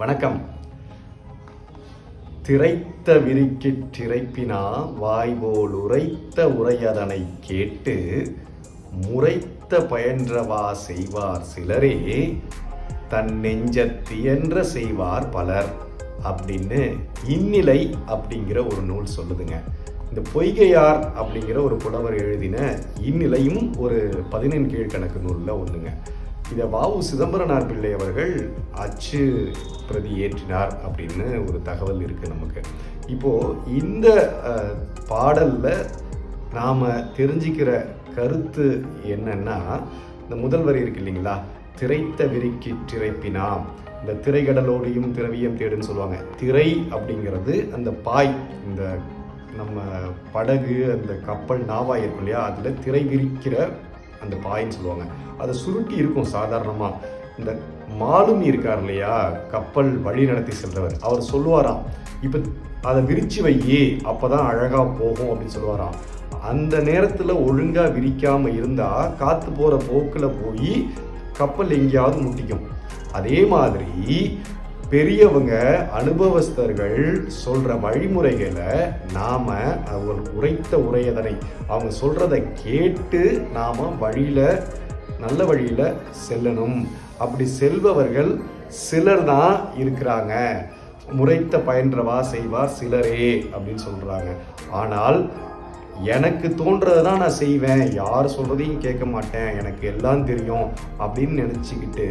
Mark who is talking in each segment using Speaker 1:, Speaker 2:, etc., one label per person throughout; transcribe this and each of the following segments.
Speaker 1: வணக்கம். திரைத்த விரிக்கு திரைப்பினா வாய்போல் உரைத்த உரையதனை கேட்டு முறைத்த பயன்றவா செய்வார் சிலரே தன் நெஞ்சத்தியன்ற செய்வார் பலர். அப்படின்னு இந்நிலை அப்படிங்கிற ஒரு நூல் சொல்லுதுங்க. இந்த பொய்கையார் அப்படிங்கிற ஒரு புலவர் எழுதின இந்நிலையும் ஒரு பதினெண் கீழ்கணக்கு நூலில் ஒன்றுங்க இதை வாவு சிதம்பரனார் பிள்ளை அவர்கள் அச்சு பிரதி ஏற்றினார் அப்படின்னு ஒரு தகவல் இருக்குது நமக்கு. இப்போது இந்த பாடலில் நாம் தெரிஞ்சுக்கிற கருத்து என்னன்னா இந்த முதல் வரி இருக்கு இல்லைங்களா? திரைத்த விரிக்கி திரைப்பினாம். இந்த திரைகடலோடையும் திரவியம் தேடுன்னு சொல்லுவாங்க. திரை அப்படிங்கிறது அந்த பாய் இந்த நம்ம படகு அந்த கப்பல் நாவாய் இருக்கும் இல்லையா? அதில் திரை விரிக்கிற அந்த பாயின்னு சொல்லுவாங்க. அதை சுருட்டி இருக்கும் சாதாரணமாக இந்த மாலுமி இருக்கார் இல்லையா? கப்பல் வழி நடத்தி செல்றவர் அவர் சொல்லுவாராம் இப்போ அதை விரிச்சு வையே அப்போ தான் அழகாக போகும் அப்படின்னு சொல்லுவாராம். அந்த நேரத்தில் ஒழுங்காக விரிக்காமல் இருந்தால் காற்று போகிற போக்கில் போய் கப்பல் எங்கேயாவது முட்டிக்கும். அதே மாதிரி பெரியவங்க அனுபவஸ்தர்கள் சொல்கிற வழிமுறைகளை நாம் அவர் உரைத்த உரையதனை அவங்க சொல்கிறத கேட்டு நாம் வழியில் நல்ல வழியில் செல்லணும். அப்படி செல்பவர்கள் சிலர் தான் இருக்கிறாங்க. முறைத்த பயின்றவா செய்வார் சிலரே அப்படின்னு சொல்கிறாங்க ஆனால் எனக்கு தோன்றதை தான் நான் செய்வேன். யார் சொல்கிறதையும் கேட்க மாட்டேன். எனக்கு எல்லாம் தெரியும் அப்படின்னு நினச்சிக்கிட்டு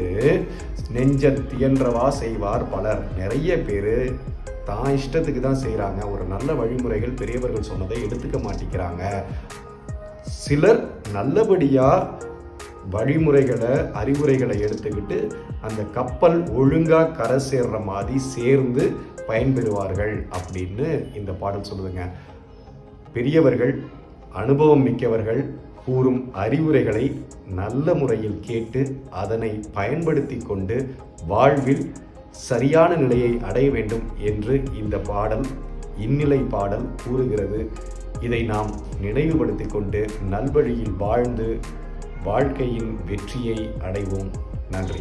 Speaker 1: நெஞ்ச தியன்றவா செய்வார் பலர். நிறைய பேர் தான் இஷ்டத்துக்கு தான் செய்கிறாங்க ஒரு நல்ல வழிமுறைகள் பெரியவர்கள் சொன்னதை எடுத்துக்க மாட்டேங்கிறாங்க. சிலர் நல்லபடியாக வழிமுறைகளை அறிவுரைகளை எடுத்துக்கிட்டு அந்த கப்பல் ஒழுங்காக கரை சேர்ற மாதிரி சேர்ந்து பயன்பெறுவார்கள் அப்படின்னு இந்த பாடல் சொல்லுதுங்க. பெரியவர்கள் அனுபவம் மிக்கவர்கள் கூறும் அறிவுரைகளை நல்ல முறையில் கேட்டு அதனை பயன்படுத்தி கொண்டு வாழ்வில் சரியான நிலையை அடைய வேண்டும் என்று இந்த பாடல் இந்நிலை பாடல் கூறுகிறது. இதை நாம் நினைவுபடுத்திக் கொண்டு நல்வழியில் வாழ்ந்து வாழ்க்கையின் வெற்றியை அடைவோம். நன்றி.